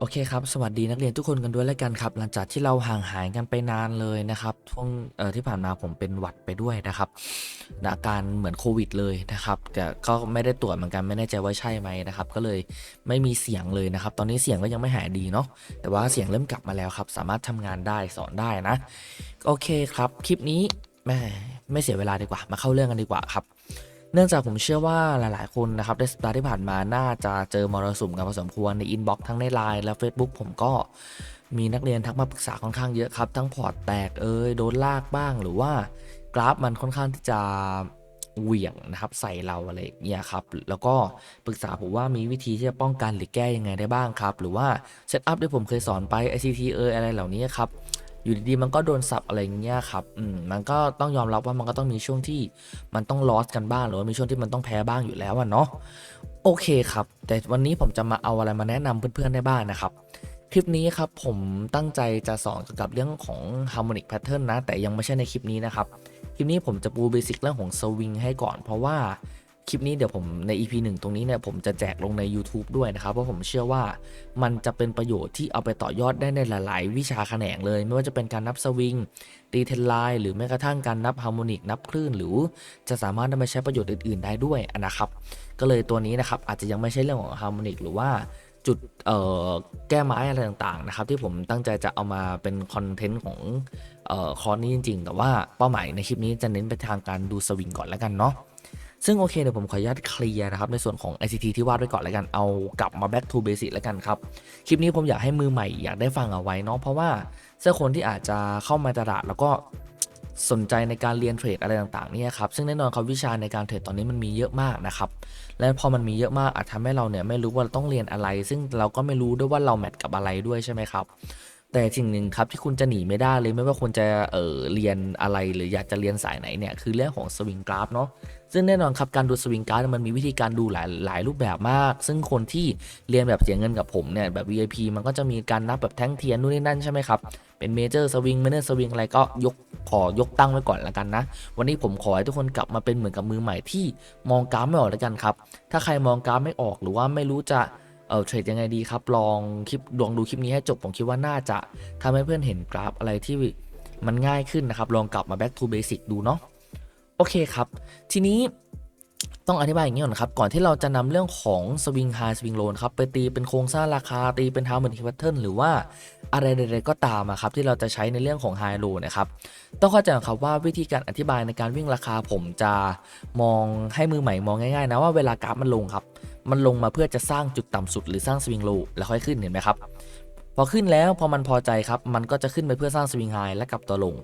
โอเคครับ สวัสดีนักเรียนทุกคนกันด้วยแล้วกันครับ หลังจากที่เราห่างหายกันไปนานเลยนะครับช่วงเอ่อที่ผ่านมาผมเป็นหวัดไปด้วยนะครับอาการเหมือนโควิดเลยนะครับแต่ก็ไม่ได้ตรวจเหมือนกันไม่แน่ใจว่าใช่ไหมนะครับ ก็เลยไม่มีเสียงเลยนะครับ ตอนนี้เสียงก็ยังไม่หายดีเนาะแต่ว่าเสียงเริ่มกลับมาแล้วครับ สามารถทำงานได้สอนได้นะ โอเคครับ คลิปนี้แม่ไม่เสียเวลาดีกว่า มาเข้าเรื่องกันดีกว่าครับ เนื่องจากผมเชื่อว่าหลาย ๆ คนนะครับในสัปดาห์ที่ผ่านมาน่าจะเจอมรสุมกันพอสมควรในอินบ็อกซ์ทั้งในไลน์และ Facebook ผมก็มีนักเรียนทักมาปรึกษาค่อนข้างเยอะครับ ทั้งพอร์ตแตกเอ้ยโดนลากบ้างหรือว่ากราฟมันค่อนข้างที่จะเหวี่ยงนะครับใส่เราอะไรอย่างเงี้ยครับแล้วก็ปรึกษาผมว่ามีวิธีที่จะป้องกันหรือแก้ยังไงได้บ้างครับ หรือว่าเซตอัพที่ผมเคยสอนไป ICT เอยอะไรเหล่านี้ครับ อยู่ดีๆมันก็โดนสับอะไรเงี้ยครับอืมมันก็ต้องยอมรับว่ามันก็ต้องมีช่วงที่มันต้องลอสกันบ้างหรือว่ามีช่วงที่มันต้องแพ้บ้างอยู่แล้วอะเนาะโอเคครับ แต่วันนี้ผมจะมาเอาอะไรมาแนะนำเพื่อนๆได้บ้างนะครับคลิปนี้ครับผมตั้งใจจะสอนเกี่ยวกับเรื่องของ harmonic pattern นะ แต่ยังไม่ใช่ในคลิปนี้นะครับ คลิปนี้ผมจะปูเบสิกเรื่องของสวิงให้ก่อน เพราะว่า คลิปนี้เดี๋ยวผมใน EP 1 ตรงนี้เนี่ยผมจะแจกลงใน YouTube ด้วยนะครับ เพราะผมเชื่อว่ามันจะเป็นประโยชน์ที่เอาไปต่อยอดได้ในหลาย ๆ วิชาแขนงเลย ไม่ว่าจะเป็นการนับสวิงตีเทนไลน์หรือแม้กระทั่งการนับฮาร์โมนิกนับคลื่น หรือจะสามารถนำไปใช้ประโยชน์อื่น ๆ ได้ด้วยนะครับก็เลยตัวนี้นะครับอาจจะยังไม่ใช่เรื่องของฮาร์โมนิกหรือว่าจุดแก้ไม้อะไรต่างๆนะครับที่ผมตั้งใจจะเอามาเป็นคอนเทนต์ของออคอร์สนี้จริง ๆ แต่ว่าเป้าหมายในคลิปนี้จะเน้นไปทางการดูสวิงก่อนแล้วกันเนาะ ซึ่งโอเคเดี๋ยวผมขออนุญาตเคลียร์นะครับในส่วนของ ICT ที่วาดไว้ก่อนแล้วกันเอากลับมา back to basic แล้วกันครับ คลิปนี้ผมอยากให้มือใหม่อยากได้ฟังเอาไว้เนาะเพราะว่าเสื้อคนที่อาจจะเข้ามาตลาดแล้วก็สนใจในการเรียนเทรดอะไรต่างๆเนี่ยครับซึ่งแน่นอนครับวิชาในการเทรดตอนนี้มันมีเยอะมากนะครับและพอมันมีเยอะมากอาจทำให้เราเนี่ยไม่รู้ว่าเราต้องเรียนอะไร ซึ่งเราก็ไม่รู้ด้วยว่าเราแมทกับอะไรด้วยใช่ไหมครับ แต่สิ่งหนึ่งครับที่คุณจะหนีไม่ได้เลยไม่ว่าคุณจะเออเรียนอะไรหรืออยากจะเรียนสายไหนเนี่ยคือเรื่องของสวิงกราฟเนาะซึ่งแน่นอนครับการดูสวิงกราฟมันมีวิธีการดูหลายหลายรูปแบบมาก ซึ่งคนที่เรียนแบบเสียเงินกับผมเนี่ยแบบ VIP มันก็จะมีการนับแบบแท่งเทียนนู่นนี่นั่นใช่ไหมครับเป็นเมเจอร์สวิงเมเนอร์สวิงอะไรก็ยกขอยกตั้งไว้ก่อนละกันนะ วันนี้ผมขอให้ทุกคนกลับมาเป็นเหมือนกับมือใหม่ที่มองกราฟไม่ออกแล้วกันครับถ้าใครมองกราฟไม่ออกหรือว่าไม่รู้จะ เออเทรดยังไงดีครับ ลองคลิปลองดูคลิปนี้ให้จบ ผมคิดว่าน่าจะทำให้เพื่อนเห็นกราฟอะไรที่มันง่ายขึ้นนะครับ ลองกลับมา back to basic ดูเนาะโอเคครับ ทีนี้ต้องอธิบายอย่างนี้ก่อนครับ ก่อนที่เราจะนำเรื่องของ swing high swing low ครับ ไปตีเป็นโครงสร้างราคาตีเป็น harmonic pattern หรือว่าอะไรใดๆก็ตามครับที่เราจะใช้ในเรื่องของ high low นะครับ ต้องเข้าใจครับว่าวิธีการอธิบายในการวิ่งราคาผมจะมองให้มือใหม่มองง่ายๆนะว่าเวลากราฟมันลงครับ มันลงมาเพื่อจะสร้างจุดต่ำสุดหรือสร้างสวิงโลแล้วค่อยขึ้นเห็นไหมครับ พอขึ้นแล้วพอมันพอใจครับ มันก็จะขึ้นไปเพื่อสร้างสวิงไฮและกลับตัวลง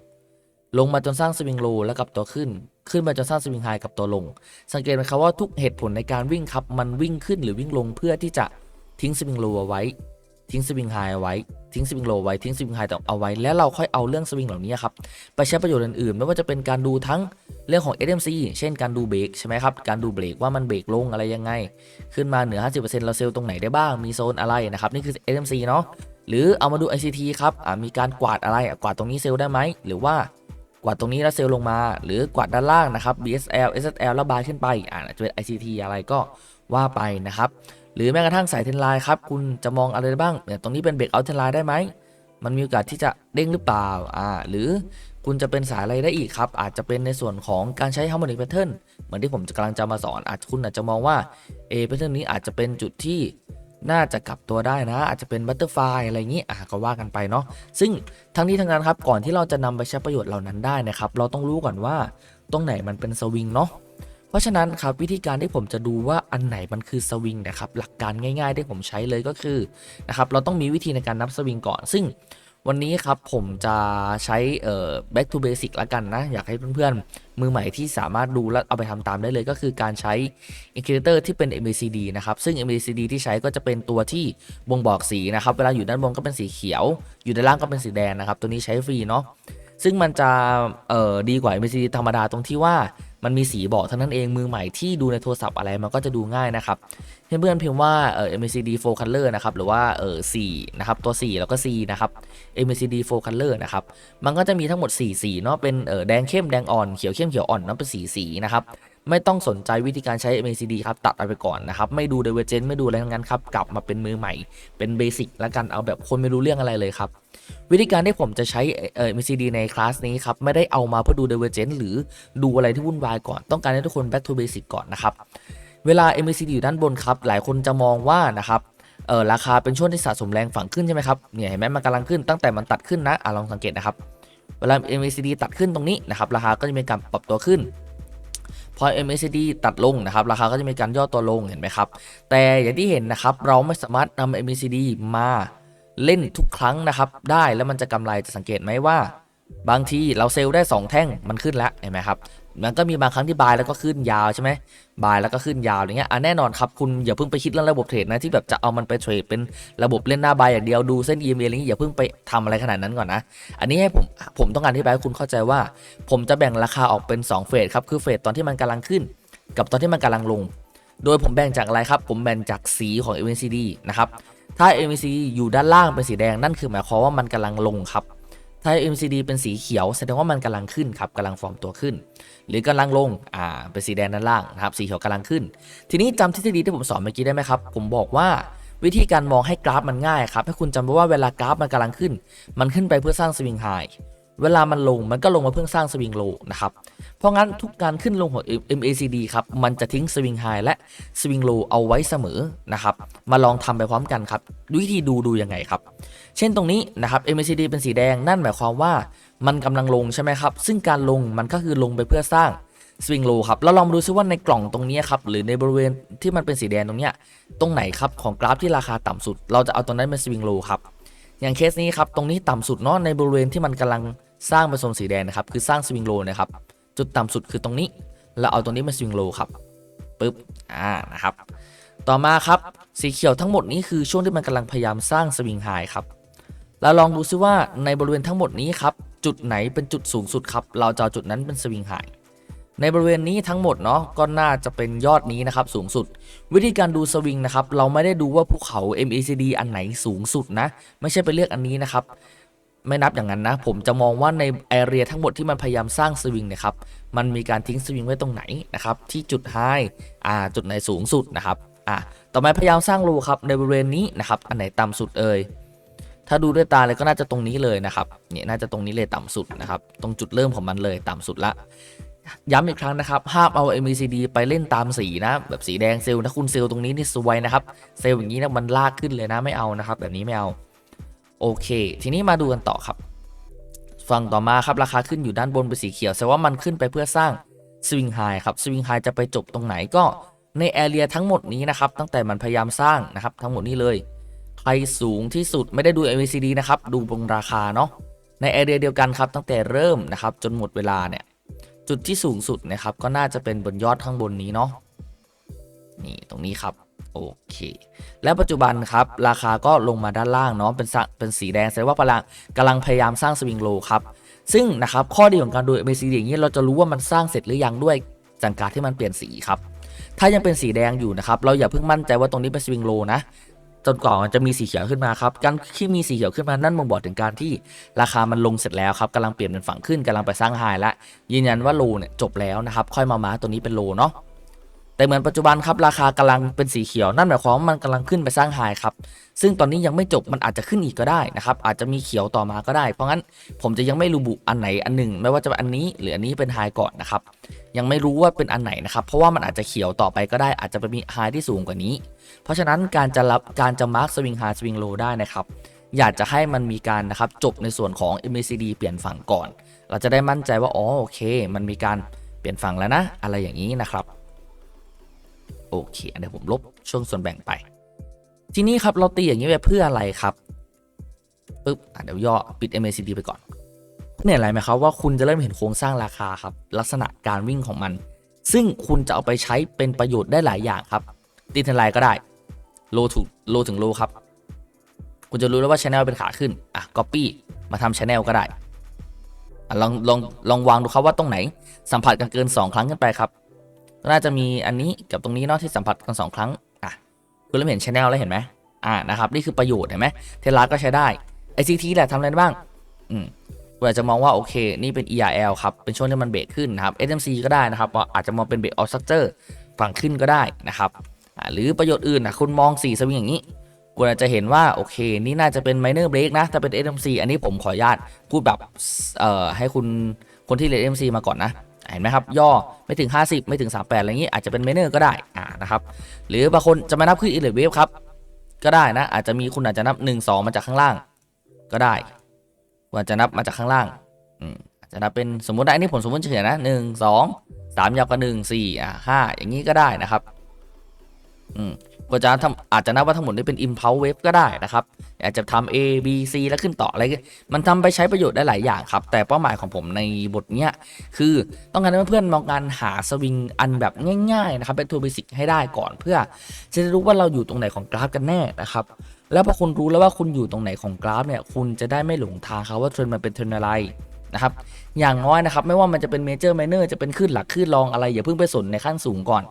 ลงมาจนสร้างสวิงโลแล้วกลับตัวขึ้น ขึ้นมาจนสร้างสวิงไฮกับตัวลง สังเกตไหมครับว่าทุกเหตุผลในการวิ่งครับ มันวิ่งขึ้นหรือวิ่งลงเพื่อที่จะทิ้งสวิงโลเอาไว้ ทิ้งสวิงไฮเอาไว้ ทิ้งสวิงโลไว้ ทิ้งสวิงไฮแต่เอาไว้ แล้วเราค่อยเอาเรื่องสวิงเหล่านี้ครับ ไปใช้ประโยชน์อื่นๆ ไม่ว่าจะเป็นการดูทั้งเรื่องของ SMC เช่นการดูเบรกใช่ไหมครับ การดูเบรกว่ามันเบรกลงอะไรยังไง ขึ้นมาเหนือ 50%เราเซลล์ตรงไหนได้บ้าง มีโซนอะไรนะครับ นี่คือ SMC เนาะ หรือเอามาดู ICT ครับอ่ามีการกวาดอะไร กวาดตรงนี้เซลล์ได้ไหม หรือว่ากวาดตรงนี้แล้วเซลล์ลงมา หรือกวาดด้านล่างนะครับ BSL SSL แล้วบายขึ้นไป อ่าจะเป็น ICT อะไรก็ว่าไปนะครับ หรือแม้กระทั่งสายเทนไลน์ครับคุณจะมองอะไรบ้างเนี่ยตรงนี้เป็นเบรกเอาเทนไลน์ได้ไหมมันมีโอกาสที่จะเด้งหรือเปล่าอ่าหรือคุณจะเป็นสายอะไรได้อีกครับ อาจจะเป็นในส่วนของการใช้ harmonic pattern เหมือนที่ผมกำลังจะมาสอน อาจคุณอาจจะมองว่า A pattern นี้อาจจะเป็นจุดที่น่าจะกลับตัวได้นะ อาจจะเป็น butterfly อะไรอย่างนี้อะก็ว่ากันไปเนาะซึ่งทั้งนี้ทั้งนั้นครับก่อนที่เราจะนำไปใช้ประโยชน์เหล่านั้นได้นะครับ เราต้องรู้ก่อนว่าตรงไหนมันเป็นสวิงเนาะ ราะฉะนั้นครับวิธีการที่ผมจะดูว่าอันไหนมันคือสวิงนะครับหลักการง่ายๆที่ผมใช้เลยก็คือนะครับเราต้องมีวิธีในการนับสวิงก่อน ซึ่งวันนี้ครับผมจะใช้เอ่อ back to basic ละกันนะ อยากให้เพื่อนๆ มือใหม่ที่สามารถดูและเอาไปทำตามได้เลยก็คือการใช้ indicator ที่เป็น MACD นะครับ ซึ่ง MACD ที่ใช้ก็จะเป็นตัวที่บ่งบอกสีนะครับ เวลาอยู่ด้านบนก็เป็นสีเขียว อยู่ด้านล่างก็เป็นสีแดงนะครับ ตัวนี้ใช้ฟรีเนาะซึ่งมันจะเอ่อดีกว่า MACD ธรรมดาตรงที่ว่า มันมีสีบอกเท่านั้นเองมือใหม่ที่ดูในโทรศัพท์อะไรมันก็จะดูง่ายนะครับเพื่อนๆพิมพ์ว่าเอ่อ MACD 4 color นะครับ หรือว่าเออ4นะครับ ตัว 4 แล้วก็ C นะครับ MACD 4 color นะครับ มันก็จะมีทั้งหมด 4 สีเนาะ เป็นเออแดงเข้มแดงอ่อนเขียวเข้มเขียวอ่อนเนาะเป็นสีสีนะครับ ไม่ต้องสนใจวิธีการใช้ MACD ครับ ตัดเอาไปก่อนนะครับ ไม่ดู Divergent ไม่ดูอะไรทั้งนั้นครับ กลับมาเป็นมือใหม่ เป็นเบสิกแล้วกัน เอาแบบคนไม่รู้เรื่องอะไรเลยครับวิธีการที่ผมจะใช้เอ่อ MCD ในคลาสนี้ครับ ไม่ได้เอามาเพื่อดู Divergent หรือดูอะไรที่วุ่นวายก่อน ต้องการให้ทุกคน back to basic ก่อนนะครับ เวลา MACD อยู่ด้านบนครับหลายคนจะมองว่านะครับเออราคาเป็นช่วงที่สะสมแรงฝังขึ้นใช่ไหมครับเนี่ยเห็นไหมมันกำลังขึ้นตั้งแต่มันตัดขึ้นนะอะลองสังเกตนะครับเวลา MACD ตัดขึ้นตรงนี้นะครับราคาก็จะมีการปรับตัวขึ้นพอ MACD ตัดลงนะครับราคาก็จะมีการย่อตัวลงเห็นไหมครับ แต่อย่างที่เห็นนะครับเราไม่สามารถนำ MACD มาเล่นทุกครั้งนะครับ ได้แล้วมันจะกำไรจะสังเกตไหมว่า บางทีเราเซลล์ได้ 2 แท่งมันขึ้นแล้วเห็นไหมครับ มันก็มีบางครั้งที่บายแล้วก็ขึ้นยาวใช่ไหมบายแล้วก็ขึ้นยาวอย่างเงี้ยอะแน่นอนครับคุณอย่าเพิ่งไปคิดเรื่องระบบเทรดนะที่แบบจะเอามันไปเทรดเป็นระบบเล่นหน้าบายอย่างเดียวดูเส้น EMA อะไรอย่างงี้อย่าเพิ่งไปทำอะไรขนาดนั้นก่อนนะ อันนี้ให้ผมผมต้องการอธิบายให้คุณเข้าใจว่า ผมจะแบ่งราคาออกเป็น2เฟสครับคือเฟสตอนที่มันกำลังขึ้น กับตอนที่มันกำลังลง โดยผมแบ่งจากอะไรครับ ผมแบ่งจากสีของ MACD นะครับถ้า MACD อยู่ด้านล่างเป็นสีแดงนั่นคือหมายความว่ามันกำลังลงครับ ถ้า MCD เป็นสีเขียวแสดงว่ามันกำลังขึ้นครับกำลังฟอร์มตัวขึ้น หรือกำลังลงอ่าเป็นสีแดงด้านล่างนะครับสีเขียวกำลังขึ้น ทีนี้จำทฤษฎีที่ผมสอนเมื่อกี้ได้ไหมครับ ผมบอกว่าวิธีการมองให้กราฟมันง่ายครับให้คุณจำไว้ว่าเวลากราฟมันกำลังขึ้น มันขึ้นไปเพื่อสร้างสวิงไฮ เวลามันลงมันก็ลงมาเพื่อสร้างสวิงโลนะครับ เพราะงั้นทุกการขึ้นลงของ MACD ครับมันจะทิ้งสวิงไฮและสวิงโลเอาไว้เสมอนะครับมาลองทำไปพร้อมกันครับวิธีดูดูยังไงครับ เช่นตรงนี้นะครับ MACD เป็นสีแดงนั่นหมายความว่ามันกำลังลงใช่ไหมครับ ซึ่งการลงมันก็คือลงไปเพื่อสร้างสวิงโลครับแล้วลองมาดูซิว่าในกล่องตรงนี้ครับหรือในบริเวณที่มันเป็นสีแดงตรงเนี้ยตรงไหนครับของกราฟที่ราคาต่ำสุด เราจะเอาตรงนั้นเป็นสวิงโลครับอย่างเคสนี้ครับตรงนี้ต่ำสุดเนาะในบริเวณที่มันกำลัง สร้างเป็นโซนสีแดงนะครับ คือสร้างสวิงโลนะครับ จุดต่ำสุดคือตรงนี้ เราเอาตรงนี้เป็นสวิงโลครับปึ๊บ อ่า นะครับ ต่อมาครับ สีเขียวทั้งหมดนี้คือช่วงที่มันกำลังพยายามสร้างสวิงไฮครับแล้วลองดูซิว่าในบริเวณทั้งหมดนี้ครับ จุดไหนเป็นจุดสูงสุดครับ เราจะเอจุดนั้นเป็นสวิงไฮในบริเวณนี้ทั้งหมดเนาะก็น่าจะเป็นยอดนี้นะครับสูงสุด วิธีการดูสวิงนะครับ เราไม่ได้ดูว่าภูเขา MACD อันไหนสูงสุดนะ ไม่ใช่ไปเลือกอันนี้นะครับ ไม่นับอย่างนั้นนะ ผมจะมองว่าในแอเรียทั้งหมดที่มันพยายามสร้างสวิงนะครับ มันมีการทิ้งสวิงไว้ตรงไหนนะครับ ที่จุดไฮอ่าจุดไหนสูงสุดนะครับอ่าต่อมาพยายามสร้างรูครับในบริเวณนี้นะครับ อันไหนต่ำสุดเอ่ยถ้าดูด้วยตาเลยก็น่าจะตรงนี้เลยนะครับเนี่ยน่าจะตรงนี้เลยต่ำสุดนะครับ ตรงจุดเริ่มของมันเลยต่ำสุดละย้ำอีกครั้งนะครับห้ามเอา MACD ไปเล่นตามสีนะ แบบสีแดงเซลล์ถ้าคุณเซลล์ตรงนี้นี่สวยนะครับ เซลล์อย่างนี้นะมันลากขึ้นเลยนะไม่เอานะครับ แบบนี้ไม่เอา โอเค ทีนี้มาดูกันต่อครับ ฝั่งต่อมาครับราคาขึ้นอยู่ด้านบนเป็นสีเขียวแสดงว่ามันขึ้นไปเพื่อสร้างสวิงไฮครับสวิงไฮจะไปจบตรงไหนก็ในแอเรียทั้งหมดนี้นะครับ ตั้งแต่มันพยายามสร้างนะครับ ทั้งหมดนี้เลยใครสูงที่สุดไม่ได้ดู MACD นะครับ ดูบนราคาเนาะในแอเรียเดียวกันครับ ตั้งแต่เริ่มนะครับ จนหมดเวลาเนี่ย จุดที่สูงสุดนะครับ ก็น่าจะเป็นบนยอดข้างบนนี้เนาะนี่ตรงนี้ครับ โอเค และปัจจุบันครับ ราคาก็ลงมาด้านล่างเนาะเป็นสะเป็นสีแดงแสดงว่าพลังกำลังพยายามสร้างสวิงโลครับ ซึ่งนะครับข้อดีของการดู MACD อย่างนี้เราจะรู้ว่ามันสร้างเสร็จหรือยังด้วยจากการที่มันเปลี่ยนสีครับ ถ้ายังเป็นสีแดงอยู่นะครับ เราอย่าเพิ่งมั่นใจว่าตรงนี้เป็นสวิงโลนะจนกว่ามันจะมีสีเขียวขึ้นมาครับ การที่มีสีเขียวขึ้นมานั่นบ่งบอกถึงการที่ราคามันลงเสร็จแล้วครับกำลังเปลี่ยนเป็นฝั่งขึ้นกำลังไปสร้างไฮและยืนยันว่าโลเนี่ยจบแล้วนะครับ ค่อยมามาตัวนี้เป็นโลเนาะ แต่เหมือนปัจจุบันครับราคากำลังเป็นสีเขียวนั่นหมายความว่ามันกำลังขึ้นไปสร้างไฮครับซึ่งตอนนี้ยังไม่จบมันอาจจะขึ้นอีกก็ได้นะครับอาจจะมีเขียวต่อมาก็ได้ เพราะงั้นผมจะยังไม่ระบุอันไหนอันหนึ่ง ไม่ว่าจะเป็นอันนี้หรืออันนี้เป็นไฮก่อนนะครับยังไม่รู้ว่าเป็นอันไหนนะครับเพราะว่ามันอาจจะเขียวต่อไปก็ได้ อาจจะไปมีไฮที่สูงกว่านี้ เพราะฉะนั้นการจะรับการจะมาร์คสวิงไฮสวิงโลได้นะครับอยากจะให้มันมีการนะครับจบในส่วนของ MACD เปลี่ยนฝั่งก่อน เราจะได้มั่นใจว่าอ๋อโอเค มันมีการเปลี่ยนฝั่งแล้วนะ อะไรอย่างนี้นะครับ โอเคเดี๋ยวผมลบช่วงส่วนแบ่งไป ทีนี้ครับเราตีอย่างนี้ไปเพื่ออะไรครับปึ๊บเดี๋ยวย่อปิด MACD ไปก่อนเนี่ยอะไรไหมครับว่าคุณจะเริ่มเห็นโครงสร้างราคาครับ ลักษณะการวิ่งของมัน ซึ่งคุณจะเอาไปใช้เป็นประโยชน์ได้หลายอย่างครับ ตีเทนไลน์ก็ได้โลถึงโลถึงโลครับ คุณจะรู้แล้วว่าช anel เป็นขาขึ้นอะ copy มาทำช anel ก็ได้ลองลองลองวางดูครับว่าตรงไหนสัมผัสกันเกิน 2 ครั้งขึ้นไปครับ น่าจะมีอันนี้กับตรงนี้เนาะที่สัมผัสกัน2ครั้งอะคุณเริ่มเห็นช anel แล้วเห็นไหมอ่านะครับนี่คือประโยชน์เห็นไหมเทลาก็ใช้ได้ ICT แหละทำอะไรได้บ้างอืมคุณอาจจะมองว่าโอเค นี่เป็น ERL ครับ เป็นช่วงที่มันเบรกขึ้นนะครับ SMC ก็ได้นะครับว่าอาจจะมองเป็นเบรกออฟสตรัคเจอร์ฝั่งขึ้นก็ได้นะครับอ่าหรือประโยชน์อื่นนะคุณมอง 4 สวิงอย่างนี้คุณอาจจะเห็นว่า โอเค นี่น่าจะเป็น minor break นะ ถ้าเป็น SMC อันนี้ผมขออนุญาตพูดแบบ เอ่อ ให้คุณคนที่เรียน SMC มาก่อนนะ เห็นไหมครับย่อไม่ถึง 50 ไม่ถึง 38 อะไรอย่างนี้อาจจะเป็น minor ก็ได้อ่านะครับหรือบางคนจะมานับขึ้น i l l e r wave ครับก็ได้นะ อาจจะมีคุณอาจจะนับ 1 2 มาจากข้างล่าง ก็ได้คุณอาจจะนับมาจากข้างล่างอืมอาจจะนับเป็นสมมติได้อันนี้ผมสมมติเฉยนะหนึ่งสองสามยาวกว่าหนึ่งสี่อะห้าอย่างนี้ก็ได้นะครับอืม ก็จะทำอาจจะนับว่าทั้งหมดนี้เป็น impulse wave ก็ได้นะครับอาจจะทำ A B C แล้วขึ้นต่ออะไรก็มันทำไปใช้ประโยชน์ได้หลายอย่างครับ แต่เป้าหมายของผมในบทเนี้ยคือต้องการให้เพื่อนมองการหาสวิงอันแบบง่ายๆนะครับเป็นตัวเบสิกให้ได้ก่อนเพื่อจะรู้ว่าเราอยู่ตรงไหนของกราฟกันแน่นะครับแล้วพอคุณรู้แล้วว่าคุณอยู่ตรงไหนของกราฟเนี่ยคุณจะได้ไม่หลงทางครับว่าเทรนด์มันเป็นเทรนด์อะไรนะครับอย่างน้อยนะครับไม่ว่ามันจะเป็นเมเจอร์ไมเนอร์จะเป็นขึ้นหลักขึ้นรองอะไรอย่าเพิ่งไปสนในขั้นสูงก่อน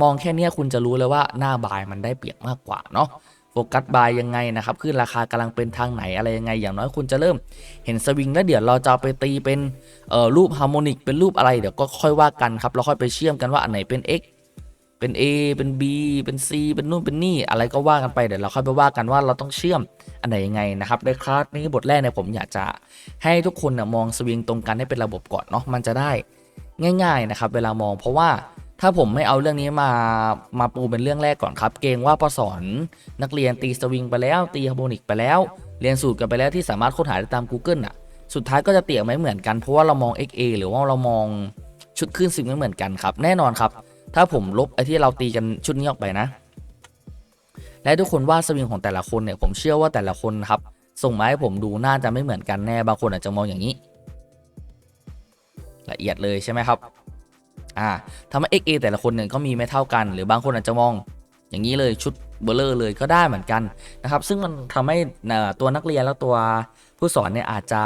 มองแค่เนี้ยคุณจะรู้เลยว่าหน้าบายมันได้เปรียบมากกว่าเนาะโฟกัสบายยังไงนะครับขึ้นราคากำลังเป็นทางไหนอะไรยังไง อย่างน้อยคุณจะเริ่มเห็นสวิงแล้วเดี๋ยวเราจะไปตีเป็นเอ่อรูปฮาร์โมนิกเป็นรูปอะไรเดี๋ยวก็ค่อยว่ากันครับเราค่อยไปเชื่อมกันว่าอันไหนเป็น x เป็น A เป็น B เป็น C เป็นนู่นเป็นนี่อะไรก็ว่ากันไปเดี๋ยวเราค่อยไปว่ากันว่าเราต้องเชื่อมอันไหนยังไงนะครับในคลาสนี้บทแรกเนี่ยผมอยากจะให้ทุกคนนะมองสวิงตรงกันให้เป็นระบบก่อนเนาะมันจะได้ง่าย ๆนะครับ เวลามองเพราะว่า ถ้าผมไม่เอาเรื่องนี้มามาปูเป็นเรื่องแรกก่อนครับ เกรงว่าพอสอนนักเรียนตีสวิงไปแล้ว ตีฮาร์โมนิกไปแล้ว เรียนสูตรกันไปแล้วที่สามารถค้นหาได้ตาม Google อะ สุดท้ายก็จะเตี่ยไม่เหมือนกันเพราะว่าเรามอง XA หรือว่าเรามองชุดขึ้นสวิงไม่เหมือนกันครับ แน่นอนครับ ถ้าผมลบไอ้ที่เราตีกันชุดนี้ออกไปนะ และทุกคนว่าสวิงของแต่ละคนเนี่ยผมเชื่อว่าแต่ละคนครับ ส่งมาให้ผมดูน่าจะไม่เหมือนกันแน่บางคนอาจจะมองอย่างนี้ ละเอียดเลยใช่ไหมครับ อ่าทำให้ XA แต่ละคนเนี่ยก็มีไม่เท่ากัน หรือบางคนอาจจะมองอย่างนี้เลยชุดเบลเลอร์เลยก็ได้เหมือนกันนะครับ ซึ่งมันทำให้ตัวนักเรียนแล้วตัวผู้สอนเนี่ยอาจจะ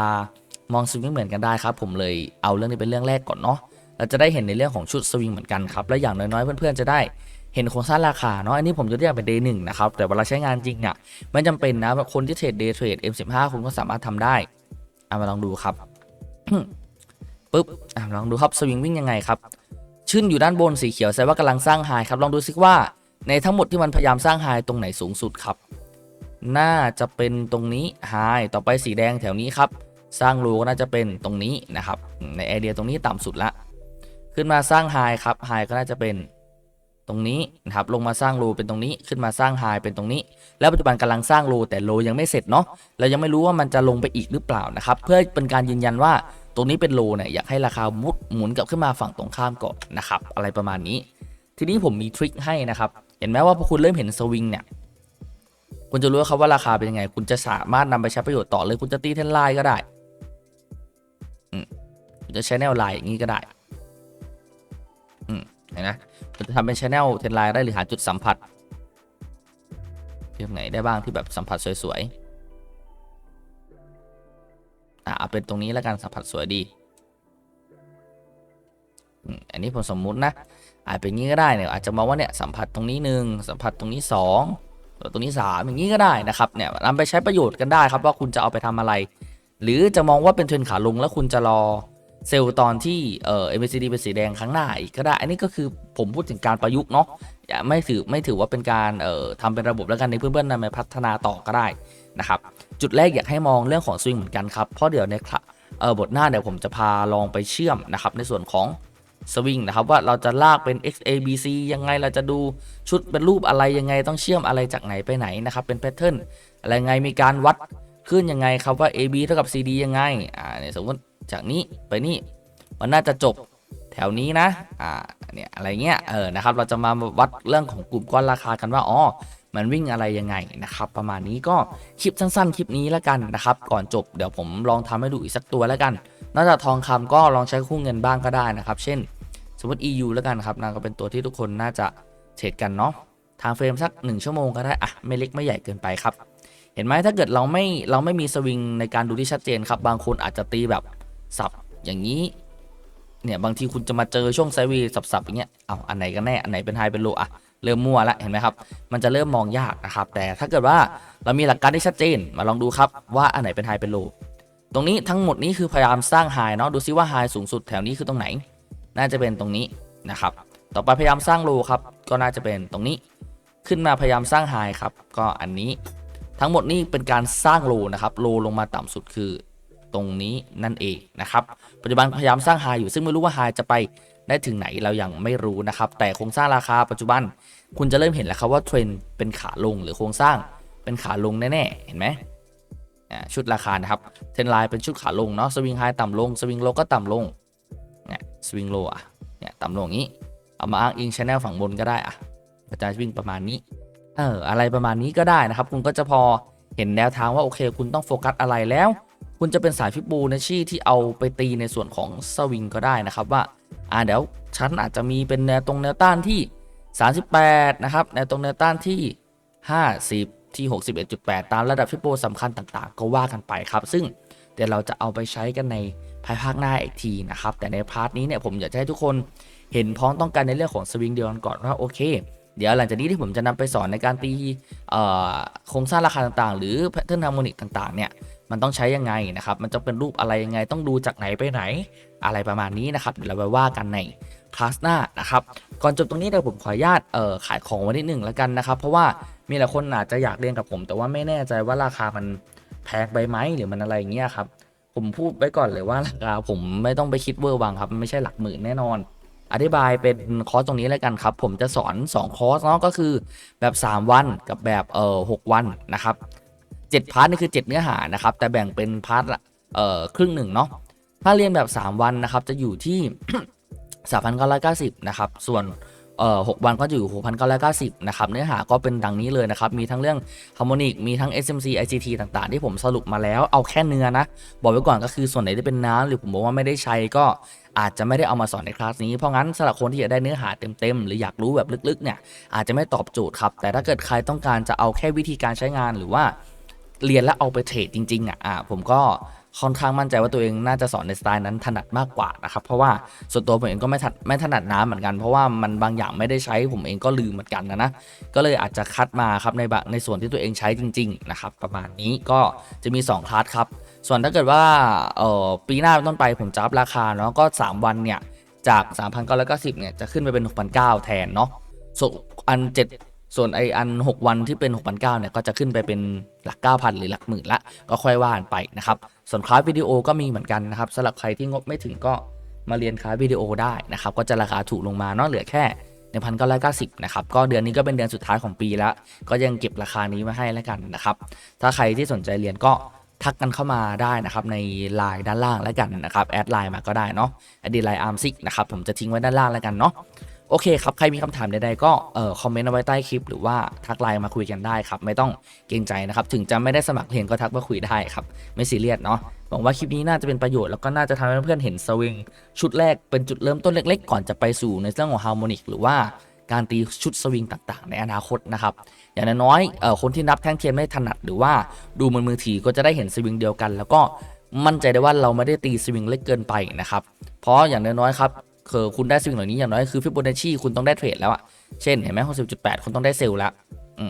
มองสวิงไม่เหมือนกันได้ครับ ผมเลยเอาเรื่องนี้เป็นเรื่องแรกก่อนเนาะเราจะได้เห็นในเรื่องของชุดสวิงเหมือนกันครับ และอย่างน้อยๆเพื่อนๆจะได้เห็นโครงสร้างราคาเนาะอันนี้ผมจะเรียกเป็น day หนึ่งนะครับ แต่เวลาใช้งานจริงเนี่ยไม่จำเป็นนะคนที่เทรด day trade M15 คุณก็สามารถทำได้เอามาลองดูครับปุ๊บอะลองดูครับสวิงวิ่งยังไงครับ ชื่นอยู่ด้านบนสีเขียวแสดงว่ากำลังสร้างไฮครับลองดูซิว่า ในทั้งหมดที่มันพยายามสร้างไฮตรงไหนสูงสุดครับ น่าจะเป็นตรงนี้ไฮต่อไปสีแดงแถวนี้ครับ สร้างรูก็น่าจะเป็นตรงนี้นะครับในไอเดียตรงนี้ต่ำสุดละขึ้นมาสร้างไฮครับไฮก็น่าจะเป็นตรงนี้นะครับลงมาสร้างโลเป็นตรงนี้ขึ้นมาสร้างไฮเป็นตรงนี้ แล้วปัจจุบันกำลังสร้างโลแต่โลยังไม่เสร็จเนาะเรายังไม่รู้ว่ามันจะลงไปอีกหรือเปล่านะครับ เพื่อเป็นการยืนยันว่า ตรงนี้เป็นโลเนี่ยอยากให้ราคามุดหมุนกลับขึ้นมาฝั่งตรงข้ามก่อนนะครับ อะไรประมาณนี้ ทีนี้ผมมีทริคให้นะครับ เห็นไหมว่าพอคุณเริ่มเห็นสวิงเนี่ยคุณจะรู้ครับว่าราคาเป็นยังไง คุณจะสามารถนำไปใช้ประโยชน์ต่อเลย คุณจะตีเทนไลน์ก็ได้อืมคุณจะใช้แนวไลน์อย่างนี้ก็ได้อืมเห็นไหมคุณจะทำเป็นชแนลเทนไลน์ได้หรือหาจุดสัมผัสเที่ตรงไหนได้บ้างที่แบบสัมผัสสวยๆ อะเอาเป็นตรงนี้แล้วกันสัมผัสสวยดี อันนี้ผมสมมุตินะ อาจเป็นงี้ก็ได้เนี่ยอาจจะมองว่าเนี่ยสัมผัสตรงนี้หนึ่งสัมผัสตรงนี้สองตรงนี้สามอย่างนี้ก็ได้นะครับเนี่ยนำไปใช้ประโยชน์กันได้ครับว่าคุณจะเอาไปทำอะไร หรือจะมองว่าเป็นเทรนขาลงแล้วคุณจะรอ เซลล์ตอนที่เอ่อ MACD เป็นสีแดงครั้งหน้าอีกก็ได้ อันนี้ก็คือผมพูดถึงการประยุกต์เนาะอย่าไม่ถือไม่ถือว่าเป็นการเอ่อทำเป็นระบบแล้วกันในเพื่อนๆนำไปพัฒนาต่อก็ได้นะครับ จุดแรกอยากให้มองเรื่องของสวิงเหมือนกันครับ เพราะเดี๋ยวในคละเอ่อบทหน้าเดี๋ยวผมจะพาลองไปเชื่อมนะครับในส่วนของสวิงนะครับว่าเราจะลากเป็น XABC ยังไงเราจะดูชุดเป็นรูปอะไรยังไงต้องเชื่อมอะไรจากไหนไปไหนนะครับเป็นแพทเทิร์นอะไรไงมีการวัด ขึ้นยังไงครับว่า AB เท่ากับ CD ยังไงอ่าเนี่ยสมมติจากนี้ไปนี่มันน่าจะจบแถวนี้นะอ่าเนี่ยอะไรเงี้ยเออนะครับเราจะมาวัดเรื่องของกลุ่มก้อนราคากันว่าอ๋อมันวิ่งอะไรยังไงนะครับประมาณนี้ก็คลิปสั้นๆ คลิปนี้แล้วกันนะครับก่อนจบเดี๋ยวผมลองทำให้ดูอีกสักตัวแล้วกันนอกจากทองคำก็ลองใช้คู่เงินบ้างก็ได้นะครับ เช่น สมมติ EU แล้วกันครับนางก็เป็นตัวที่ทุกคนน่าจะเทรดกันเนาะทางเฟรมสัก 1 ชั่วโมงก็ได้อะไม่เล็กไม่ใหญ่เกินไปครับ เห็นไหมถ้าเกิดเราไม่เราไม่มีสวิงในการดูที่ชัดเจนครับ บางคนอาจจะตีแบบสับอย่างนี้ เนี่ยบางทีคุณจะมาเจอช่วงไซวีสับๆอย่างเงี้ยเอาอันไหนกันแน่อันไหนเป็นไฮเป็นโลอะเริ่มมั่วละเห็นไหมครับ มันจะเริ่มมองยากนะครับ แต่ถ้าเกิดว่าเรามีหลักการที่ชัดเจนมาลองดูครับว่าอันไหนเป็นไฮเป็นโลตรงนี้ทั้งหมดนี้คือพยายามสร้างไฮเนาะดูซิว่าไฮสูงสุดแถวนี้คือตรงไหน น่าจะเป็นตรงนี้นะครับ ต่อไปพยายามสร้างโลครับก็น่าจะเป็นตรงนี้ ขึ้นมาพยายามสร้างไฮครับ ก็อันนี้ ทั้งหมดนี้เป็นการสร้างโลนะครับโลลงมาต่ำสุดคือตรงนี้นั่นเองนะครับปัจจุบันพยายามสร้างไฮอยู่ซึ่งไม่รู้ว่าไฮจะไปได้ถึงไหนเรายังไม่รู้นะครับ แต่โครงสร้างราคาปัจจุบัน คุณจะเริ่มเห็นแล้วครับว่าเทรนเป็นขาลงหรือโครงสร้างเป็นขาลงแน่ๆเห็นไหมชุดราคานะครับเทรนไลน์เป็นชุดขาลงเนาะสวิงไฮต่ำลงสวิงโลก็ต่ำลงเนี่ยสวิงโลอะเนี่ยต่ำลงอย่างนี้เอามาอ้างอิงชแนลฝั่งบนก็ได้อะกระจายวิ่งประมาณนี้ เอออะไรประมาณนี้ก็ได้นะครับ คุณก็จะพอเห็นแนวทางว่าโอเค คุณต้องโฟกัสอะไรแล้ว คุณจะเป็นสายฟิบูนะชี่ที่เอาไปตีในส่วนของสวิงก็ได้นะครับว่าอ่าเดี๋ยวฉันอาจจะมีเป็นแนวตรงแนวต้านที่ 38 นะครับแนวตรงแนวต้านที่ 50 ที่ 61.8 ตามระดับฟิโบสำคัญต่างๆ ก็ว่ากันไปครับ ซึ่งเดี๋ยวเราจะเอาไปใช้กันในภายภาคหน้าอีกทีนะครับแต่ในพาร์ทนี้เนี่ยผมอยากให้ทุกคนเห็นพ้องต้องกันในเรื่องของสวิงเดียวกันก่อนว่าโอเค เดี๋ยวหลังจากนี้ที่ผมจะนำไปสอนในการตีเอ่อโครงสร้างราคาต่างๆ หรือแพทเทิร์นฮาร์โมนิกต่างๆเนี่ยมันต้องใช้ยังไงนะครับ มันจะเป็นรูปอะไรยังไง ต้องดูจากไหนไปไหน อะไรประมาณนี้นะครับ เดี๋ยวเราไปว่ากันในคลาสหน้านะครับ ก่อนจบตรงนี้เดี๋ยวผมขออนุญาตเอ่อขายของไว้นิดหนึ่งแล้วกันนะครับ เพราะว่ามีหลายคนอาจจะอยากเรียนกับผม แต่ว่าไม่แน่ใจว่าราคามันแพงไปไหมหรือมันอะไรอย่างเงี้ยครับ ผมพูดไว้ก่อนเลยว่าราคาผมไม่ต้องไปคิดเวอร์วังครับ มันไม่ใช่หลักหมื่นแน่นอน อธิบายเป็นคอร์สตรงนี้แล้วกันครับ ผมจะสอน 2 คอร์สเนาะก็คือแบบ 3 วันกับแบบเอ่อหวันนะครับ7พาร์ทนี่คือ 7 เนื้อหานะครับ แต่แบ่งเป็นพาร์ทเอ่อครึ่งหนึ่งเนาะถ้าเรียนแบบ 3 วันนะครับจะอยู่ที่ 3,990 นะครับ ส่วน เอ่อ6วันก็จะอยู่6,990นะครับ เนื้อหาก็เป็นดังนี้เลยนะครับ มีทั้งเรื่องฮาร์โมนิก มีทั้ง SMC ICT ต่างๆ ที่ผมสรุปมาแล้ว เอาแค่เนื้อนะ บอกไว้ก่อนก็คือส่วนไหนที่เป็นน้ำหรือผมบอกว่าไม่ได้ใช้ก็อาจจะไม่ได้เอามาสอนในคลาสนี้ เพราะงั้นสำหรับคนที่อยากได้เนื้อหาเต็มๆ หรืออยากรู้แบบลึกๆ เนี่ย อาจจะไม่ตอบโจทย์ครับ แต่ถ้าเกิดใครต้องการจะเอาแค่วิธีการใช้งานหรือว่าเรียนแล้วเอาไปเทรดจริงๆอะอ่าผมก็ ค่อนข้างมั่นใจว่าตัวเองน่าจะสอนในสไตล์นั้นถนัดมากกว่านะครับเพราะว่าส่วนตัวผมเองก็ไม่ถนัดไม่ถนัดน้ำเหมือนกัน เพราะว่ามันบางอย่างไม่ได้ใช้ผมเองก็ลืมเหมือนกันนะนะก็เลยอาจจะคัดมาครับในบในส่วนที่ตัวเองใช้จริงๆนะครับประมาณนี้ก็จะมี 2 คลาสครับ ส่วนถ้าเกิดว่าเอ่อปีหน้าต้นไปผมจะอัพราคาเนาะก็ 3 วันเนี่ยจาก 3,990เนี่ยจะขึ้นไปเป็น 6,900 แทนเนาะส่วนอัน 7 ส่วนไออัน 6 วันที่เป็น 6,900เนี่ยก็จะขึ้นไปเป็นหลัก 9,000 หรือหลักหมื่นละก็ค่อยว่ากันไปนะครับ ส่วนคลาสวิดีโอก็มีเหมือนกันนะครับสำหรับใครที่งบไม่ถึงก็มาเรียนคลาสวิดีโอได้นะครับ ก็จะราคาถูกลงมาเนาะเหลือแค่1,990นะครับ ก็เดือนนี้ก็เป็นเดือนสุดท้ายของปีแล้ว ก็ยังเก็บราคานี้ไว้ให้แล้วกันนะครับ ถ้าใครที่สนใจเรียนก็ทักกันเข้ามาได้นะครับในไลน์ด้านล่างแล้วกันนะครับ แอดไลน์มาก็ได้เนาะแอดดีไลน์อาร์มซิกนะครับ ผมจะทิ้งไว้ด้านล่างแล้วกันเนาะ โอเคครับ ใครมีคำถามใดๆก็เอ่อคอมเมนต์เอาไว้ใต้คลิป หรือว่าทักไลน์มาคุยกันได้ครับ ไม่ต้องเกรงใจนะครับ ถึงจะไม่ได้สมัครเรียนก็ทักมาคุยได้ครับ ไม่ซีเรียสเนาะหวังว่าคลิปนี้น่าจะเป็นประโยชน์แล้วก็น่าจะทำให้เพื่อนๆเห็นสวิงชุดแรกเป็นจุดเริ่มต้นเล็กๆ ก่อนจะไปสู่ในเรื่องของฮาร์โมนิกหรือว่าการตีชุดสวิงต่างๆ ในอนาคตนะครับ อย่างน้อยๆเอ่อคนที่นับแท่งเทียนไม่ถนัดหรือว่าดูมือมือถือก็จะได้เห็นสวิงเดียวกัน แล้วก็มั่นใจได้ว่าเราไม่ได้ตีสวิงเล็กเกินไปนะครับ เพราะอย่างน้อยๆครับ คือคุณได้สวิงเหล่านี้อย่างน้อยคือฟิโบนัชชีคุณต้องได้เทรดแล้วอะเช่นเห็นไหม60.8คุณต้องได้เซลล์แล้ว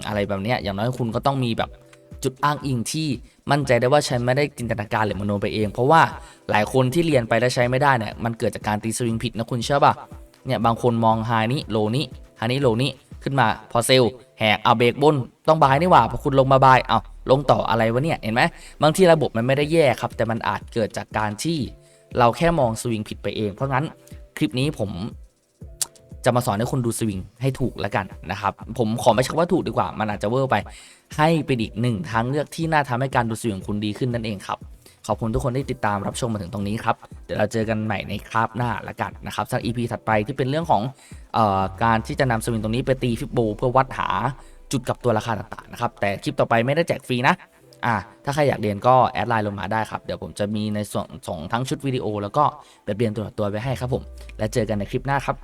อะไรแบบเนี้ยอย่างน้อยคุณก็ต้องมีแบบจุดอ้างอิงที่มั่นใจได้ว่าฉันไม่ได้จินตนาการหรือมโนไปเอง เพราะว่าหลายคนที่เรียนไปแล้วใช้ไม่ได้เนี่ยมันเกิดจากการตีสวิงผิดนะคุณเชื่อป่ะเนี่ยบางคนมองไฮนี้โลนี้ไฮนี้โลนี้ขึ้นมาพอเซลล์แหกเอาเบรกบนต้องบายนี่หว่าพอคุณลงมาบายเอาลงต่ออะไรวะเนี่ยเห็นไหมบางทีระบบมันไม่ได้แย่ครับ แต่มันอาจเกิดจากการที่เราแค่มองสวิงผิดไปเอง เพราะงั้น คลิปนี้ผมจะมาสอนให้คนดูสวิงให้ถูกแล้วกันนะครับ ผมขอไม่ใช้ว่าถูกดีกว่า มันอาจจะเวอร์ไป ให้เป็นอีกหนึ่งทางเลือกที่น่าทำให้การดูสวิงคุณดีขึ้นนั่นเองครับ ขอบคุณทุกคนที่ติดตามรับชมมาถึงตรงนี้ครับ เดี๋ยวเราเจอกันใหม่ในคราบหน้าละกันนะครับสำหรับ EP ถัดไปที่เป็นเรื่องของเออการที่จะนำสวิงตรงนี้ไปตีฟิบโบ เพื่อวัดหาจุดกับตัวราคาต่างๆนะครับ แต่คลิปต่อไปไม่ได้แจกฟรีนะ อะถ้าใครอยากเรียนก็แอดไลน์ลงมาได้ครับ เดี๋ยวผมจะมีในส่วนส่งทั้งชุดวิดีโอ แล้วก็แบบเรียนตัวต่อตัวไปให้ครับผม และเจอกันในคลิปหน้าครับ